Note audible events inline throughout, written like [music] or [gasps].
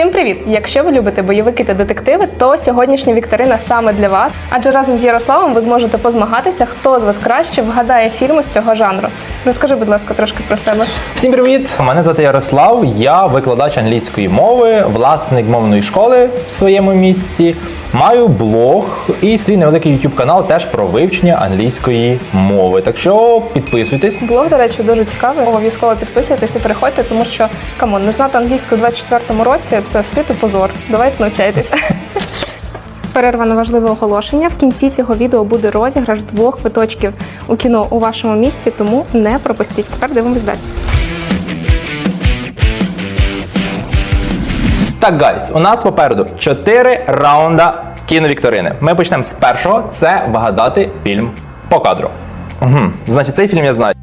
Всім привіт! Якщо ви любите бойовики та детективи, то сьогоднішня вікторина саме для вас. Адже разом з Ярославом ви зможете позмагатися, хто з вас краще вгадає фільми з цього жанру. Розкажи, будь ласка, трошки про себе. Всім привіт! Мене звати Ярослав. Я викладач англійської мови, власник мовної школи в своєму місті. Маю блог і свій невеликий YouTube канал теж про вивчення англійської мови. Так що підписуйтесь. Блог, до речі, дуже цікавий. Обов'язково підписуйтесь і переходьте, тому що камон, не знати англійську у 24-му році це стид і позор. Давайте навчайтеся. [laughs] Перерва на важливе оголошення. В кінці цього відео буде розіграш двох квиточків у кіно у вашому місті, тому не пропустіть. Тепер дивимось далі. Так, гайс, у нас попереду 4 раунда кіновікторини. Ми почнемо з першого. Це вгадати фільм по кадру. Угу. Значить, цей фільм я знаю.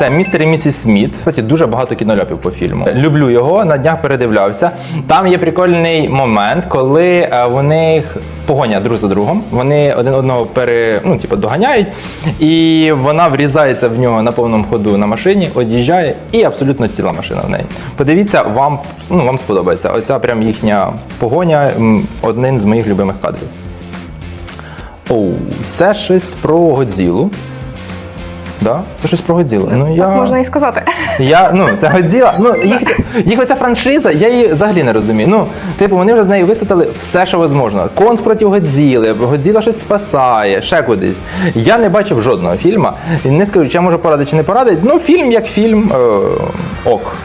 Це містер і місіс Сміт. Кстати, дуже багато кінольопів по фільму. Люблю його, на днях передивлявся. Там є прикольний момент, коли е, в них погоня друг за другом. Вони один одного пере, ну, типу, доганяють, і вона врізається в нього на повному ходу на машині, од'їжджає, і абсолютно ціла машина в неї. Подивіться, вам, ну, вам сподобається. Оця прям їхня погоня один з моїх любимих кадрів. Оу, це щось про Годзілу. Да? Це щось про Годзілу. Ну, я... Так можна і сказати. Я, ну, це Годзіла, ну, їх, їх оця франшиза, я її взагалі не розумію. Ну, типу, вони вже з неї висвітили все, що можна. Конг проти Годзіли, Годзіла щось спасає, ще кудись. Я не бачив жодного фільму. І Не скажу, чи я можу порадити чи не порадити. Ну, фільм як фільм е, ок.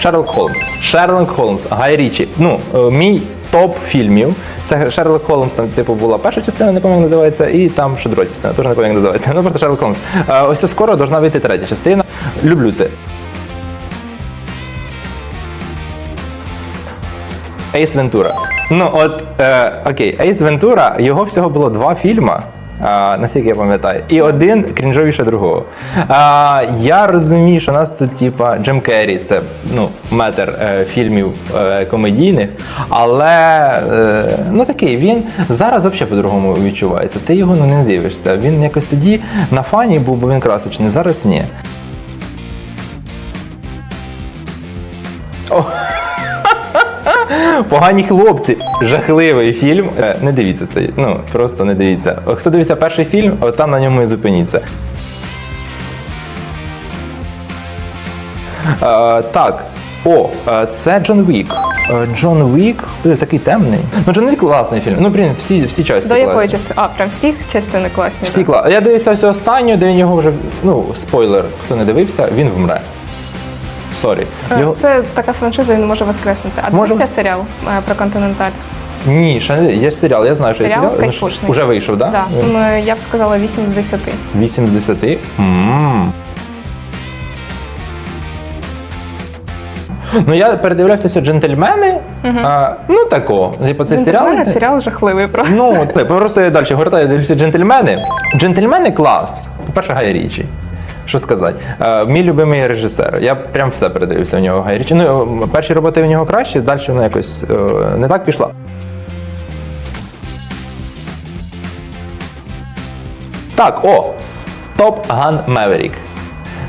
Шерлок Холмс. Шерлок Холмс, Гай Річі. Ну, е, мій топ фільмів. Це Шерлок Холмс, там, типу, була перша частина, не пам'ятаю, називається, і там ще друга частина, теж не пам'ятаю, як називається. Ну, просто Шерлок Холмс. Е, ось скоро должна вийти третя частина. Люблю це. Ейс Вентура. Ну, от, е, окей, Ейс Вентура, його всього було два фільми. А, наскільки я пам'ятаю, і один крінжовіше другого. А, я розумію, що у нас тут, типа, Джим Керрі, це ну, метр е, фільмів е, комедійних, але е, ну такий він зараз взагалі по-другому відчувається. Ти його ну, не дивишся. Він якось тоді на фані був, бо він красочний, зараз ні. О. Погані хлопці. Жахливий фільм. Е, Не дивіться цей. Ну просто не дивіться. Хто дивиться перший фільм, от там на ньому і зупиніться. Е, так. О, е, це Джон Вік. Е, Джон Вік такий темний. Ну, Джон Вік класний фільм. Ну, блін, всі, всі частини. До якої частини? А, прям всі частини класні. Всі класні. Я дивився ось останню, де він його вже. Ну, спойлер, хто не дивився, він вмре. Сорі. Е, Його... Це така франшиза, він не може воскреснути. А Може. дивився серіал е, про континенталь? Ні, ще не є серіал, я знаю, що є Серіал. Ну, Уже вийшов, так? Так, М, я б сказала 8 з 10. 8 з 10. М. Ну, я передивлявся все джентльмени. А, ну тако. Типу, це серіал. Серіал жахливий просто. Ну, типу, просто я далі гортаю, дивлюся джентльмени. Джентльмени клас. По-перше, Гай Річі. Що сказати? Е, мій любимий режисер. Я прям все передивився в нього Гайрічі. Ну, е, перші роботи в нього кращі, далі вона якось е, не так пішла. Так, о! Топ Ган Меверік.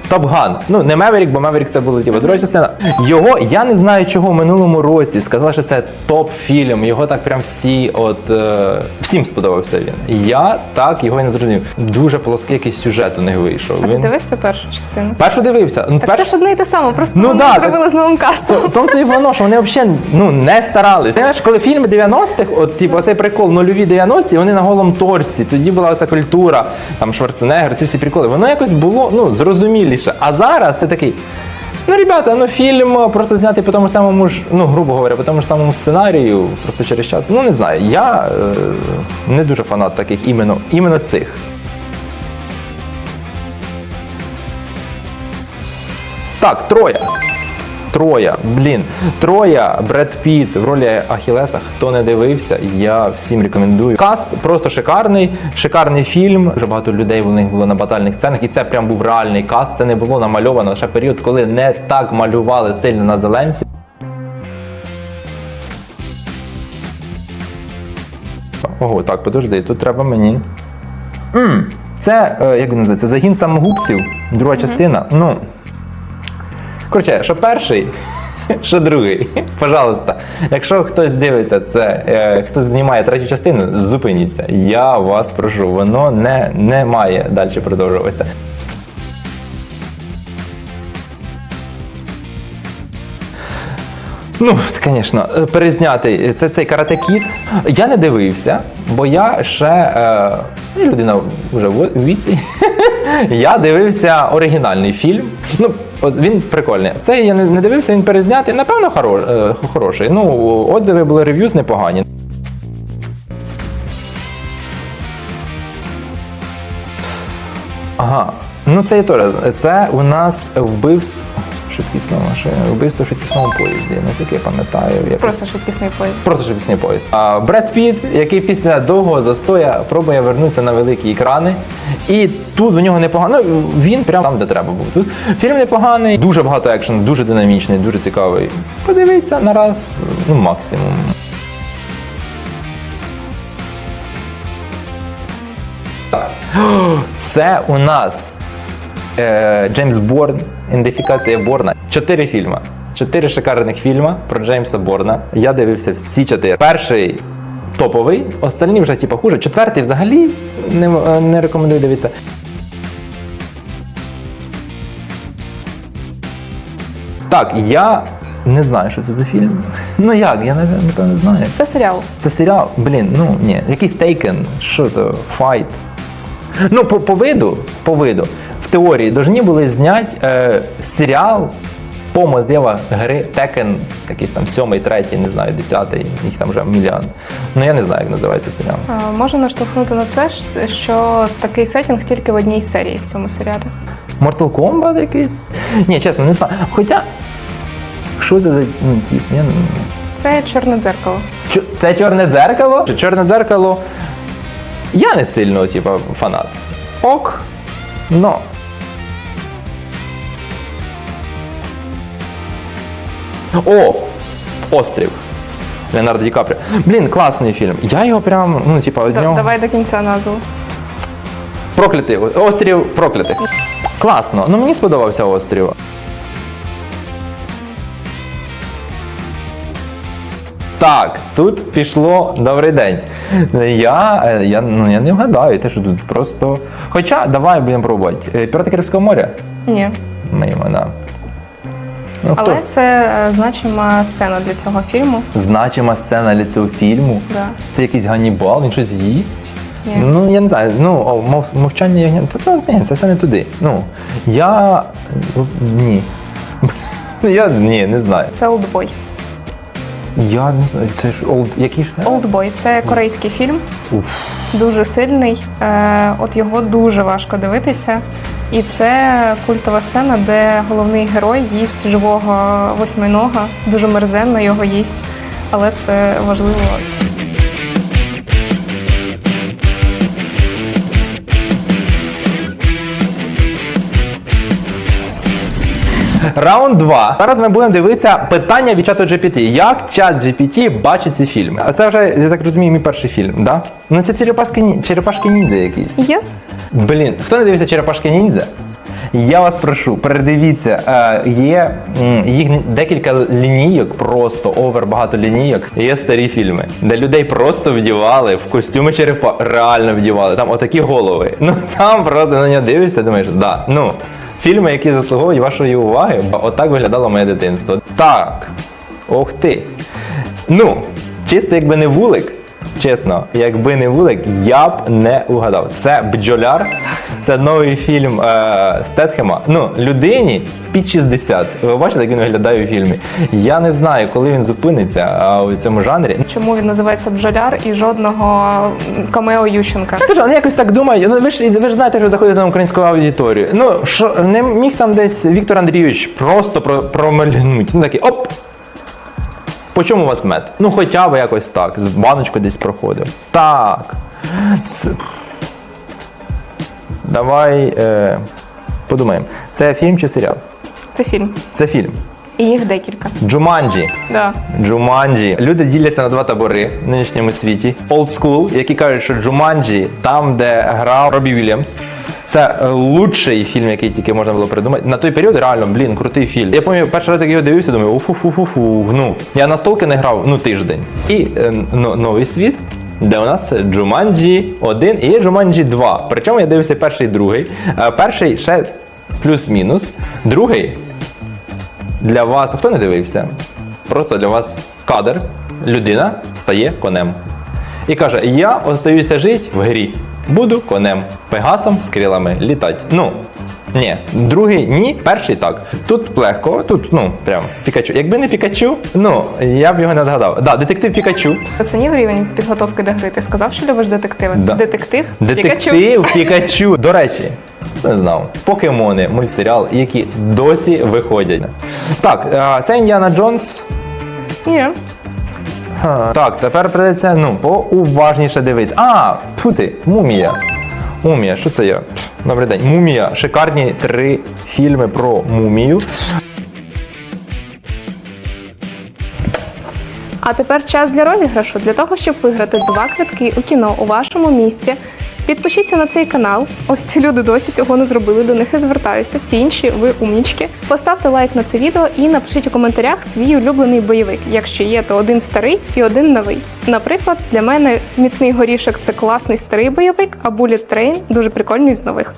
Топ Ган. Ну, не Меверік, бо Меверік це була типу, друга частина. Його, я не знаю, чого в минулому році сказали, що це топ-фільм. Його так прям всі, от е, всім сподобався він. Я так його і не зрозумів. Дуже плоский якийсь сюжет у них вийшов. А ти Він дивився першу частину? першу дивився. Ну, Так перш- це ж одне і те саме, просто Ну вони да, зробили з новим кастом. в тому то і воно, що вони взагалі ну, не старались. Знаєш, коли фільми 90-х, от типу цей прикол нульові 90-ті, вони на голому торсі. Тоді була ця культура, там Шварценеггер, ці всі приколи. Воно якось було ну, зрозуміліше. А зараз ти такий. Ну, ребята, ну фільм просто знятий по тому самому ж, ну, грубо говоря, по тому ж самому сценарію, просто через час. Ну, не знаю. Я е, не дуже фанат таких іменно, іменно цих. Так, троє. Троя, блін, Троя, Бред Піт в ролі Ахілеса. Хто не дивився, я всім рекомендую. Каст просто шикарний, шикарний фільм. Дуже багато людей у них було на батальних сценах, і це прям був реальний каст. Це не було намальовано лише період, коли не так малювали сильно на зеленці. Ого, так, подожди, тут треба мені. м Це, е, як він називається, загін самогубців, друга частина. Ну, Коротше, що перший, [laughs] що другий. Пожалуйста, якщо хтось дивиться це, е, хтось знімає третю частину, зупиніться. Я вас прошу, воно не, не має далі продовжуватися. Ну, звісно, перезнятий це цей каратекіт. Я не дивився, бо я ще е, людина вже в віці. [laughs] я дивився оригінальний фільм. Ну, от він прикольний. Цей я не, дивився, він перезнятий. Напевно, хоро, е, хороший. Ну, отзиви були рев'юз непогані. Ага. Ну це і теж. Це у нас вбивство. Швидкісна машина, вбивство в швидкісному поїзді. Наскільки я пам'ятаю, якось- Просто швидкісний поїзд. Просто швидкісний поїзд. А Бред Піт, який після довгого застоя пробує вернутися на великі екрани. І тут в нього непогано. Ну, він прямо там, де треба був. Тут фільм непоганий, дуже багато екшену, дуже динамічний, дуже цікавий. Подивіться на раз, ну максимум. [gasps] Це у нас Джеймс Борн, ідентифікація Борна. Чотири фільми. Чотири шикарних фільми про Джеймса Борна. Я дивився всі чотири. Перший топовий, остальні вже типу, хуже. Четвертий взагалі не, не рекомендую дивитися. Так, я не знаю, що це за фільм. [laughs] Ну як, я напевно напевно знаю. Це серіал. Це серіал, блін, ну ні, якийсь Taken, що то, файт. Ну, по, по виду, по виду, в теорії должні були зняти е, серіал по мотивах гри Tekken, якийсь там сьомий, третій, не знаю, десятий, їх там вже мільйон. Ну я не знаю, як називається серіал. Можна наштовхнути на те, що- такий сетінг тільки в одній серії в цьому серіалі. Mortal Kombat якийсь? Ні, чесно, не знаю. Хоча, що це за ну, тип? Я Це чорне дзеркало. Чо- Це чорне дзеркало? Чи Чорне дзеркало. Я не сильно, типу, фанат. Ок. Но. О! Острів. Леонардо Ді Капріо. Блін, класний фільм. Я його прям, ну, типа, від нього. Давай до кінця назву. Проклятий. Острів проклятих. Класно. Ну мені сподобався острів. Так, тут пішло добрий день. Я, е, я, ну, я не вгадаю, те, що тут просто. Хоча давай будемо пробувати. Е, Пірати Карибського моря? Ні. Мимо, да. Ну, хто? Але це е, значима сцена для цього фільму. Значима сцена для цього фільму. Да. Це якийсь Ганнібал, він щось їсть. Ні. Ну, я не знаю, ну, о, мов, мовчання ягня. Та, та, ні, це все не туди. Ну, я. Ні. [laughs] Я ні, не знаю. Це Олдбой. Я не знаю. Це ж олд. Який ж? Олдбой це корейський фільм, Уф. дуже сильний. Е, от його дуже важко дивитися. І це культова сцена, де головний герой їсть живого восьминога, дуже мерзенно його їсть. Але це важливо. Раунд 2. Зараз ми будемо дивитися питання від чату GPT. Як чат GPT бачить ці фільми? А це вже, я так розумію, мій перший фільм, да? Ну це черепашки, черепашки ніндзя якісь. Єс? Блін, хто не дивився черепашки ніндзя? Я вас прошу, передивіться, е, є їх декілька лінійок, просто овер багато лінійок. Є старі фільми, де людей просто вдівали в костюми черепа, реально вдівали. Там отакі голови. Ну там просто на нього дивишся, думаєш, да. Ну, фільми, які заслуговують вашої уваги, бо отак виглядало моє дитинство. Так. Ох ти. Ну, чисто якби не вулик, чесно, якби не вулик, я б не угадав. Це бджоляр, це новий фільм е, Стетхема. Ну, людині під 60. Ви бачите, як він виглядає у фільмі. Я не знаю, коли він зупиниться а, у цьому жанрі. Чому він називається бджоляр і жодного камео Ющенка? Тож вони якось так думають. Ну ви ж ви ж знаєте, що ви заходите на українську аудиторію. Ну що не міг там десь Віктор Андрійович просто про, промальгнути. Ну такий оп. По чому у вас мед? Ну хоча б якось так. З баночку десь проходив. Так. Це... Давай е, подумаємо. Це фільм чи серіал? Це фільм. Це фільм. І їх декілька. Джуманджі. Да. Джуманджі. Люди діляться на два табори в нинішньому світі. Old school, які кажуть, що Джуманджі, там, де грав Робі Вільямс. Це е, лучший фільм, який тільки можна було придумати. На той період реально, блін, крутий фільм. Я пам'ятаю, перший раз, як його дивився, думаю, уфу-фу-фу-фу. Ну, я на столки не грав ну тиждень. І но- новий світ. Де у нас Джуманджі 1 і є Джуманджі 2. Причому я дивився перший і другий. Е, Перший ще плюс-мінус. Другий для вас, хто не дивився? Просто для вас кадр. Людина стає конем. І каже: Я остаюся жити в грі. Буду конем. Пегасом з крилами літати. Ну. Ні, другий ні, перший так. Тут легко, тут ну прям Пікачу. Якби не Пікачу, ну я б його не згадав. Да, детектив Пікачу. Оцінив рівень підготовки до гри. Ти сказав, що любиш детективи? Да. Детектив? Пікачу. Детектив Пікачу. До речі, не знав. Покемони, мультсеріал, які досі виходять. Так, е, це Індіана Джонс. Ні. Так, тепер придеться ну, поуважніше дивитися. А, тьфу ти, мумія. Мумія, що це? Пф, Добрий день. Мумія. Шикарні три фільми про мумію. А тепер час для розіграшу. Для того, щоб виграти два квитки у кіно у вашому місті. Підпишіться на цей канал. Ось ці люди досі цього не зробили. До них і звертаюся. Всі інші ви умнічки. Поставте лайк на це відео і напишіть у коментарях свій улюблений бойовик. Якщо є, то один старий і один новий. Наприклад, для мене міцний горішок це класний старий бойовик, а Bullet Train дуже прикольний з нових.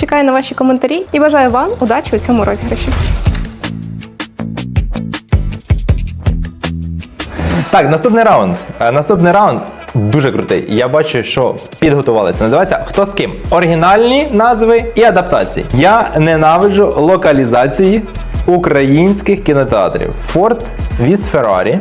Чекаю на ваші коментарі і бажаю вам удачі у цьому розіграші. Так, наступний раунд. Е, Наступний раунд дуже крутий. Я бачу, що підготувалися. Називається Хто з ким? Оригінальні назви і адаптації. Я ненавиджу локалізації українських кінотеатрів. Форд Віс Феррарі.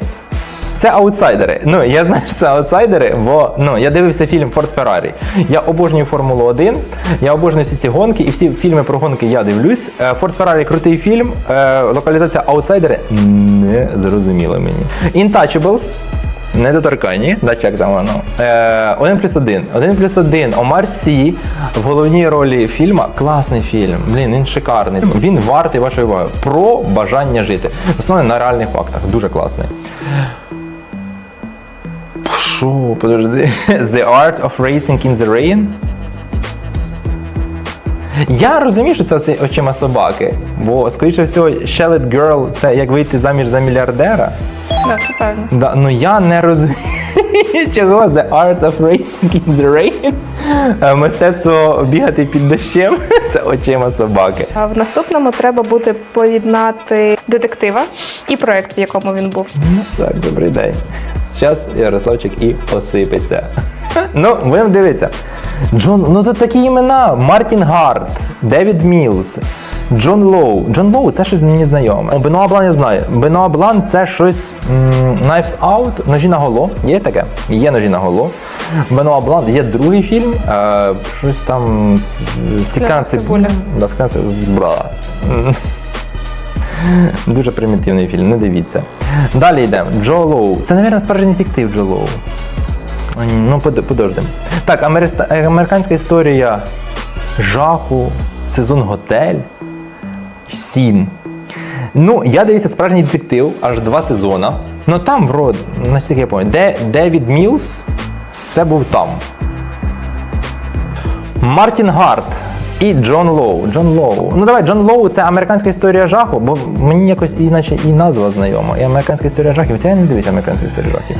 Це аутсайдери. Ну, я знаю, що це аутсайдери, бо ну, я дивився фільм Форд Феррарі. Я обожнюю Формулу 1, я обожнюю всі ці гонки, і всі фільми про гонки я дивлюсь. Е, Форд Феррарі крутий фільм. е, Локалізація аутсайдери не зрозуміла мені. Intouchables. Недоторканні, да, як там воно. Е, 1 плюс 1. 1 плюс 1. Омар Сі в головній ролі фільма. Класний фільм. Блін, він шикарний. Він вартий вашої уваги. Про бажання жити. Заснований на реальних фактах. Дуже класний. Шо, подожди. [laughs] The Art of Racing in the Rain. Я розумію, що це очима собаки, бо, скоріше всього, Shelled Girl це як вийти заміж за мільярдера. Так, це правильно. Да, ну я не розумію, [laughs] чого The Art of Racing in the Rain. Е, Мистецтво бігати під дощем це очима собаки. А в наступному треба буде поєднати детектива і проект, в якому він був. Ну, Так, добрий день. Зараз Ярославчик і посипеться. Ну, будемо дивитися. Джон, ну тут такі імена: Мартін Гарт, Девід Мілс, Джон Лоу. Джон Лоу це щось мені знайоме. О, Бенуа Блан я знаю. Бенуа Блан це щось м, Knives Out, ножі на голо. Є таке? Є ножі на голо. Бенуа Блан, є другий фільм. Е, щось там з- стікана цибуля. Да, стікана цибуля. Дуже примітивний фільм, не дивіться. Далі йдемо. Джо Лоу. Це, мабуть, справжній детектив Джо Лоу. Ну, подожди. Так, американська історія жаху, сезон готель. Сім. Ну, я дивився справжній детектив, аж два сезона. Ну там, врод, настільки я пам'ятаю, де Девід Мілс, це був там. Мартін Гарт і Джон Лоу. Джон Лоу. Ну давай, Джон Лоу це американська історія жаху, бо мені якось іначе і назва знайома. І американська історія жахів. От я не дивлюся американську історію жахів.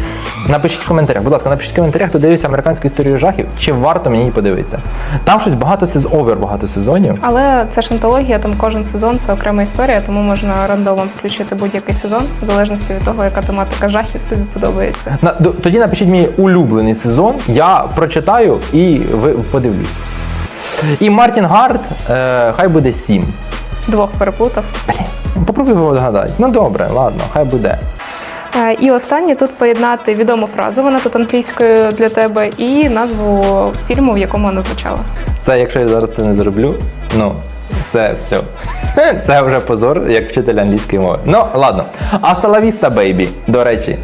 Напишіть в коментарях, будь ласка, напишіть в коментарях, хто дивиться американську історію жахів, чи варто мені її подивитися. Там щось багато сезонів, овер багато сезонів. Але це ж антологія, там кожен сезон це окрема історія, тому можна рандомом включити будь-який сезон, в залежності від того, яка тематика жахів тобі подобається. На, тоді напишіть мій улюблений сезон, я прочитаю і ви подивлюсь. І Мартін Гарт, е, хай буде 7. Двох переплутав. Блін, попробуй його. Ну добре, ладно, хай буде. Е, І останнє тут поєднати відому фразу, вона тут англійською для тебе, і назву фільму, в якому вона звучала. Це якщо я зараз це не зроблю, ну це все. [laughs] Це вже позор, як вчитель англійської мови. Ну, ладно. Vista, baby, до речі.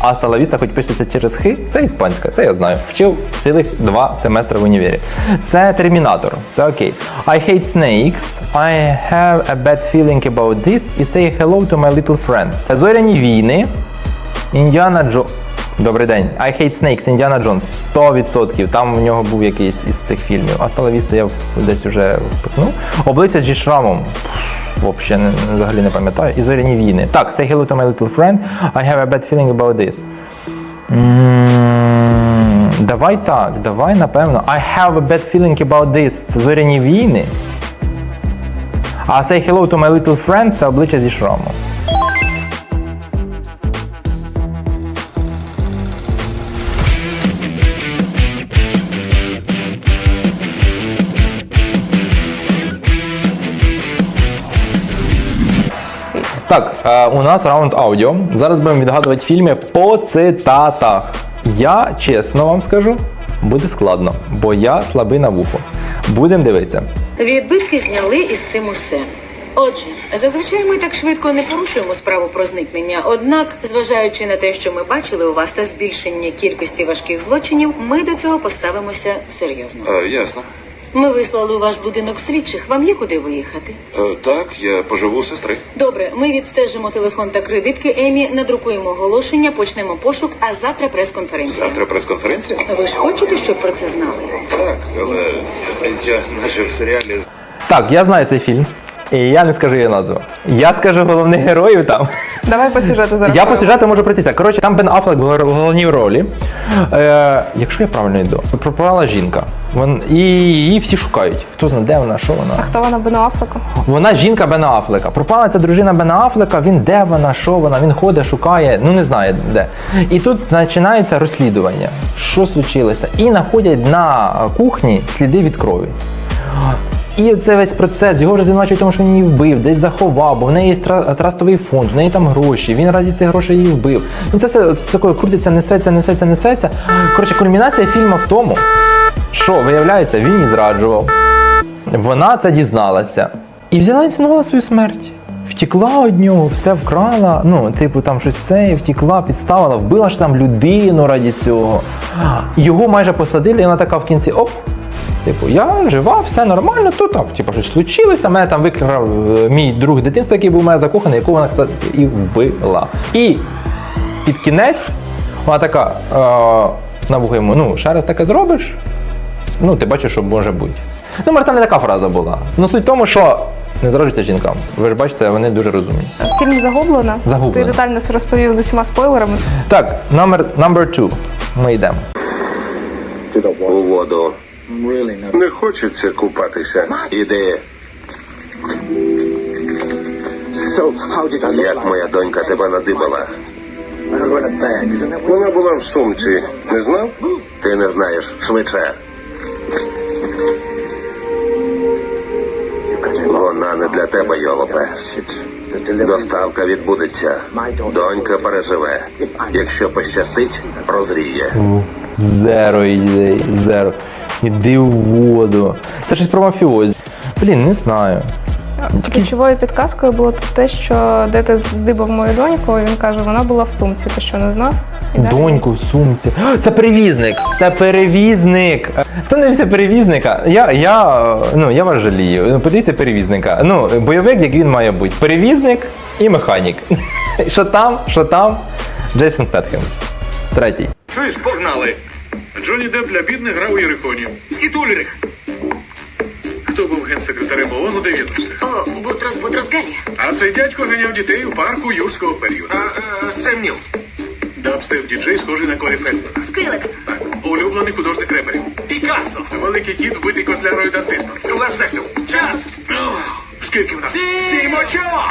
Аста Лавіста, хоч пишеться через хи, це іспанська, це я знаю. Вчив цілих два семестри в універі. Це Термінатор, це окей. I hate snakes. I have a bad feeling about this. І say hello to my little friend. Зоряні війни. Індіана Джо. Добрий день. I hate snakes, Індіана Джонс. 100%. Там в нього був якийсь із цих фільмів. А Лавіста я десь уже впихнув. Облиця зі шрамом. Взагалі не, взагалі не пам'ятаю. І зоряні війни. Так, say hello to my little friend. I have a bad feeling about this. Давай так, давай напевно. I have a bad feeling about this. Це зоряні війни. А say hello to my little friend це обличчя зі шрамом. Так, е, у нас раунд аудіо. Зараз будемо відгадувати фільми по цитатах. Я чесно вам скажу, буде складно, бо я слабий на вухо. Будемо дивитися. Відбитки зняли із цим усе. Отже, зазвичай ми так швидко не порушуємо справу про зникнення. Однак, зважаючи на те, що ми бачили у вас та збільшення кількості важких злочинів, ми до цього поставимося серйозно. А, ясно. Ми вислали у ваш будинок слідчих. Вам є куди виїхати? Е, так, я поживу у сестри. Добре, ми відстежимо телефон та кредитки Емі, надрукуємо оголошення, почнемо пошук, а завтра прес-конференція. Завтра прес-конференція? Ви ж хочете, щоб про це знали? Так, але я значить в серіалі Так, я знаю цей фільм. І я не скажу її назву. Я скажу головних героїв там. Давай по сюжету зараз. Я по сюжету можу пройтися. Коротше, там Бен Аффлек в головній ролі. Е, якщо я правильно йду, пропала жінка. Вон, і її всі шукають. Хто знає, де вона, що вона. А Хто вона Бена Аффлека? Вона жінка Бена Аффлека. Пропала ця дружина Бена Аффлека, він де вона, що вона, він ходить, шукає, ну не знає де. І тут починається розслідування. Що случилося? І знаходять на кухні сліди від крові. І це весь процес, його вже звинувачують тому, що він її вбив, десь заховав, бо в неї є трастовий фонд, в неї там гроші, він раді цих грошей її вбив. Ну це все таке крутиться, несеться, несеться, несеться. Коротше, кульмінація фільму в тому, що виявляється, він її зраджував. Вона це дізналася і взяла і інсценувала свою смерть. Втікла від нього, все вкрала, ну, типу, там щось це, втікла, підставила, вбила ж там людину раді цього. Його майже посадили, і вона така в кінці оп. Типу, я жива, все нормально, то так, типу, щось случилося. Мене там викрав е, мій друг дитинства, який був в мене закоханий, якого вона кстати, і вбила. І під кінець вона така е, на вухо йому, ну, ще раз таке зробиш, ну, ти бачиш, що може бути. Ну, може, там не така фраза була. Ну, суть в тому, що не зраджуйте жінкам. Ви ж бачите, вони дуже розумні. Фільм загублена. Загублена. Ти детально все розповів з усіма спойлерами. Так, номер number two. Ми йдемо. у воду. Не хочеться купатися. Іди. Як моя донька тебе надибала? Вона була в сумці. Не знав? Ти не знаєш. Швидше. Вона не для тебе, Йолопе. Доставка відбудеться. Донька переживе. Якщо пощастить, прозріє. Зеро ідей, зеро. Іди в воду. Це щось про мафіозі. Блін, не знаю. Ключовою підказкою було те, що де ти здибав мою доньку, і він каже, вона була в сумці. Ти що не знав? І далі- Доньку в сумці. Це перевізник. Це перевізник. Хто не дивився перевізника? Я, я, е, ну, я вас жалію. Ну, Подивіться перевізника. Ну, бойовик, як він має бути. Перевізник і механік. [laughs] Що там, що там? Джейсон Стетхем. Третій. Чуєш, погнали. Джонні Депп для бідних грав у Єрихоні. Скіт Ульрих. Хто був генсекретарем ООН у 90-х? О, Бутрос Бутрос Галі. А цей дядько ганяв дітей у парку юрського періоду. А, а, Сем Ніл. Дабстеп діджей схожий на Корі Фельдмана. Скрилекс. Так, улюблений художник реперів. Пікассо. Великий кіт, вбитий кознярою дантистом. Лев Сесіл. Час! Скільки в нас? Сім очок!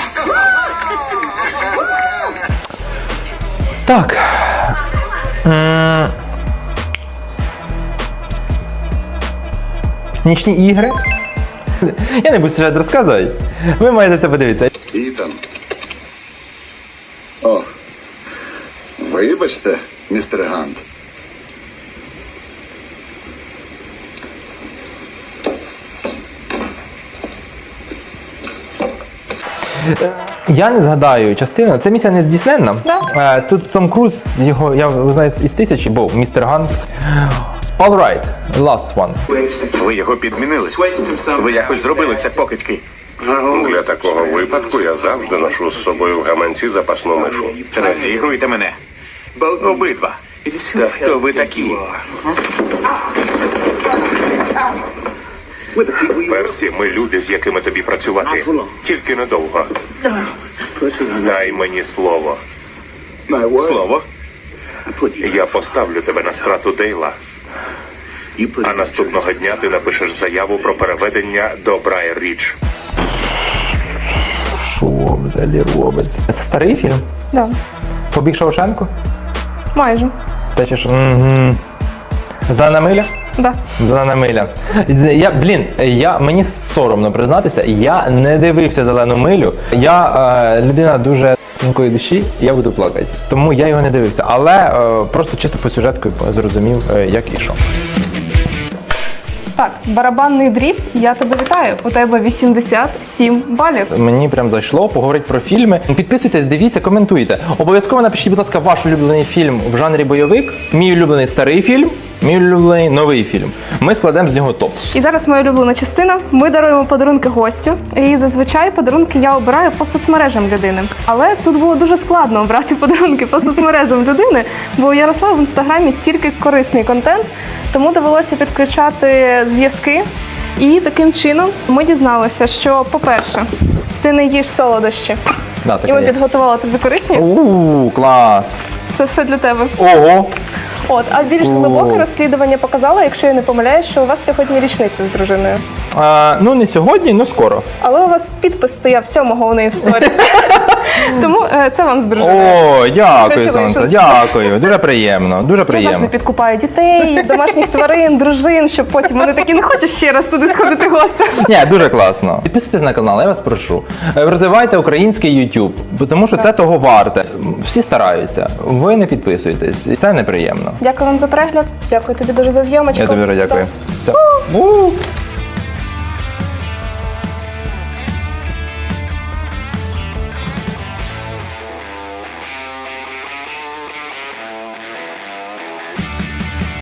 Так. Нічні ігри. Я не буду сюжет розказувати. Ви маєте це подивитися. Ітан. О, вибачте, містер Гант. Я не згадаю частину. Це місія не здійсненна. Да. Е, Тут Том Круз, його я знаєте, із тисячі, був містер Гант. All right, last one. Ви його підмінили. Ви якось зробили це покидьки. Для такого випадку я завжди ношу з собою в гаманці запасну мишу. Розігруйте мене. Обидва. Та хто ви такі? Персі, ми люди, з якими тобі працювати. Тільки недовго. Дай мені слово. Слово? Я поставлю тебе на страту Дейла. А наступного дня ти напишеш заяву про переведення до Брайер Річ. Що взагалі робиться? Це старий фільм? Да. Побіг Шаушенко? Майже. Те чи що? Угу. Зелена миля? Да. Зелена миля. Я, блін, я, мені соромно признатися, я не дивився зелену милю. Я е, людина дуже тонкої душі, я буду плакати. Тому я його не дивився. Але е, просто чисто по сюжетку зрозумів, е, як і що. Так, барабанний дріб, я тебе вітаю. У тебе 87 балів. Мені прям зайшло поговорить про фільми. Підписуйтесь, дивіться, коментуйте. Обов'язково напишіть, будь ласка, ваш улюблений фільм в жанрі бойовик, мій улюблений старий фільм, мій улюблений новий фільм. Ми складемо з нього топ. І зараз моя улюблена частина. Ми даруємо подарунки гостю. І зазвичай подарунки я обираю по соцмережам людини. Але тут було дуже складно обрати подарунки по соцмережам людини, бо у Ярослава в інстаграмі тільки корисний контент, тому довелося підключати зв'язки. І таким чином ми дізналися, що, по-перше, ти не їш солодощі. Да, І ми є. підготували тобі корисні. Ууу, клас. Це все для тебе. Ого. От, а більш глибоке розслідування показало, якщо я не помиляюсь, що у вас сьогодні річниця з дружиною. А, ну не сьогодні, ну скоро. Але у вас підпис стояв сьомого у неї в сторіс. [laughs] Тому е, це вам з дружиною. О, дякую, Речовий сонце, дякую. Дуже приємно, дуже Я завжди приємно. підкупаю дітей, домашніх тварин, дружин, щоб потім вони такі не хочуть ще раз туди сходити гостем. Ні, дуже класно. Підписуйтесь на канал, я вас прошу. Е, Розвивайте український YouTube, бо тому що це того варте. Всі стараються. Ви не підписуєтесь, і це неприємно. Дякую вам за перегляд. Дякую тобі дуже за зйомочку. Я тобі дуже дякую. Все. У.